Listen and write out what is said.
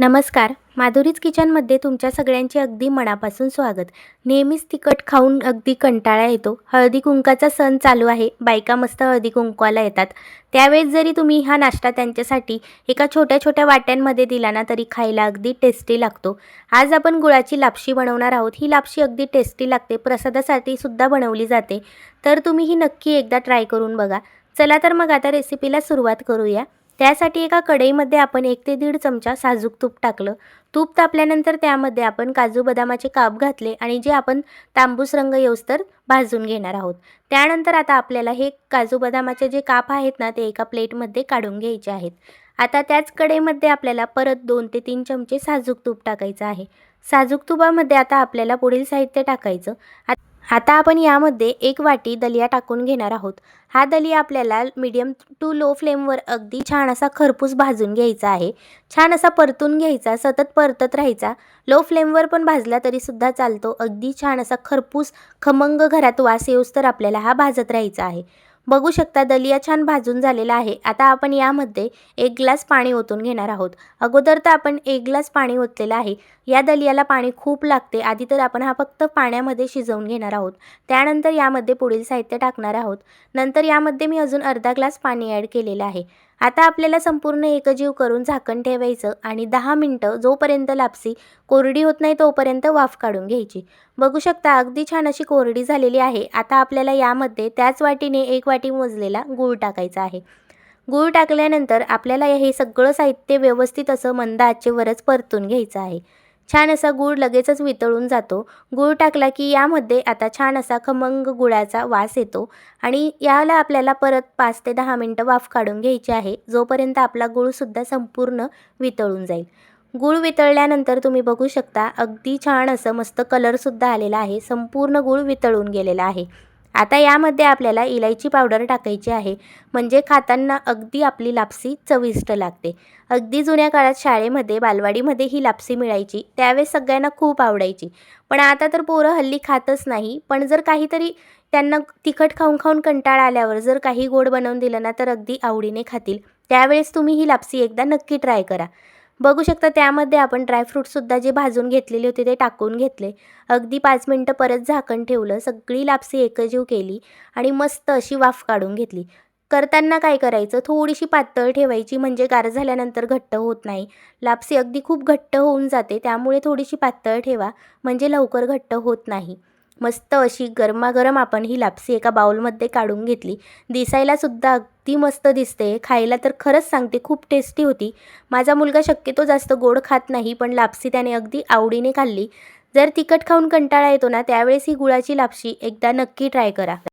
नमस्कार. माधुरीज किचनमध्ये तुमच्या सगळ्यांचे अगदी मनापासून स्वागत. नेहमीच तिखट खाऊन अगदी कंटाळा येतो. हळदी कुंकाचा सण चालू आहे. बायका मस्त हळदी कुंकवाला येतात. त्यावेळेस जरी तुम्ही हा नाश्ता त्यांच्यासाठी एका छोट्या छोट्या वाट्यांमध्ये दिला ना तरी खायला अगदी टेस्टी लागतो. आज आपण गुळाची लापशी बनवणार आहोत. ही लापशी अगदी टेस्टी लागते. प्रसादासाठी सुद्धा बनवली जाते. तर तुम्ही ही नक्की एकदा ट्राय करून बघा. चला तर मग आता रेसिपीला सुरुवात करूया. त्यासाठी एका कढईमध्ये आपण एक ते दीड चमचा साजूक तूप टाकलं. तूप तापल्यानंतर त्यामध्ये आपण काजू बदामाचे काप घातले आणि जे आपण तांबूस रंग येऊस्तर भाजून घेणार आहोत. त्यानंतर आता आपल्याला हे काजू बदामाचे जे काप आहेत ना ते एका प्लेटमध्ये काढून घ्यायचे आहेत. आता त्याच कढईमध्ये आपल्याला परत दोन ते तीन चमचे साजूक तूप टाकायचं आहे. साजूक तुपामध्ये आता आपल्याला पुढील साहित्य टाकायचं. आता आपण यामध्ये एक वाटी दलिया टाकून घेणार आहोत. हा दलिया आपल्याला मीडियम टू लो फ्लेमवर अगदी छान असा खरपूस भाजून घ्यायचा आहे. छान असा परतून घ्यायचा सतत परतत राहायचा. लो फ्लेमवर पण भाजला तरीसुद्धा चालतो. अगदी छान असा खरपूस खमंग घरात वास येऊस तर आपल्याला हा भाजत राहायचा आहे. बघू शकता दलिया छान भाजून झालेला आहे. आता आपण यामध्ये एक ग्लास पाणी ओतून घेणार आहोत. अगोदर तर आपण एक ग्लास पाणी ओतलेलं आहे. या दलियाला पाणी खूप लागते. आधी तर आपण हा फक्त पाण्यामध्ये शिजवून घेणार आहोत. त्यानंतर यामध्ये पुढील साहित्य टाकणार आहोत. नंतर यामध्ये मी अजून अर्धा ग्लास पाणी ॲड केलेलं आहे. आता आपल्याला संपूर्ण एकजीव करून झाकण ठेवायचं आणि दहा मिनटं जोपर्यंत लापसी कोरडी होत नाही तोपर्यंत वाफ काढून घ्यायची. बघू शकता अगदी छान अशी कोरडी झालेली आहे. आता आपल्याला यामध्ये त्याच वाटीने एक वाटी मोजलेला गूळ टाकायचा आहे. गूळ टाकल्यानंतर आपल्याला हे सगळं साहित्य व्यवस्थित असं मंद आचेवरच परतून घ्यायचं आहे. छान असा गूळ लगेचच वितळून जातो. गूळ टाकला की यामध्ये आता छान असा खमंग गुळाचा वास येतो आणि याला आपल्याला परत पाच ते दहा मिनटं वाफ काढून घ्यायची आहे. जोपर्यंत आपला गूळसुद्धा संपूर्ण वितळून जाईल. गूळ वितळल्यानंतर तुम्ही बघू शकता अगदी छान असं मस्त कलरसुद्धा आलेला आहे. संपूर्ण गूळ वितळून गेलेला आहे. आता यामध्ये आपल्याला इलायची पावडर टाकायची आहे. म्हणजे खाताना अगदी आपली लापसी चविष्ट लागते. अगदी जुन्या काळात शाळेमध्ये बालवाडीमध्ये ही लापसी मिळायची. त्यावेळेस सगळ्यांना खूप आवडायची. पण आता तर पोरं हल्ली खातच नाही. पण जर काहीतरी त्यांना तिखट खाऊन खाऊन कंटाळा आल्यावर जर काही गोड बनवून दिलं ना तर अगदी आवडीने खातील. त्यावेळेस तुम्ही ही लापसी एकदा नक्की ट्राय करा. बघू शकता त्यामध्ये आपण ड्रायफ्रूटसुद्धा जे भाजून घेतलेले होते ते टाकून घेतले. अगदी पाच मिनटं परत झाकण ठेवलं सगळी लापसी एकजीव केली आणि मस्त अशी वाफ काढून घेतली. करताना काय करायचं? थोडीशी पातळ ठेवायची म्हणजे गार झाल्यानंतर घट्ट होत नाही. लापसी अगदी खूप घट्ट होऊन जाते त्यामुळे थोडीशी पातळ ठेवा म्हणजे लवकर घट्ट होत नाही. मस्त अशी गरमागरम आपण ही लापसी एका बाउलमध्ये काढून घेतली. दिसायलासुद्धा अगदी मस्त दिसते. खायला तर खरंच सांगते खूप टेस्टी होती. माझा मुलगा शक्यतो जास्त गोड खात नाही पण लापसी त्याने अगदी आवडीने खाल्ली. जर तिखट खाऊन कंटाळा येतो ना त्यावेळेस ही गुळाची लापशी एकदा नक्की ट्राय करा.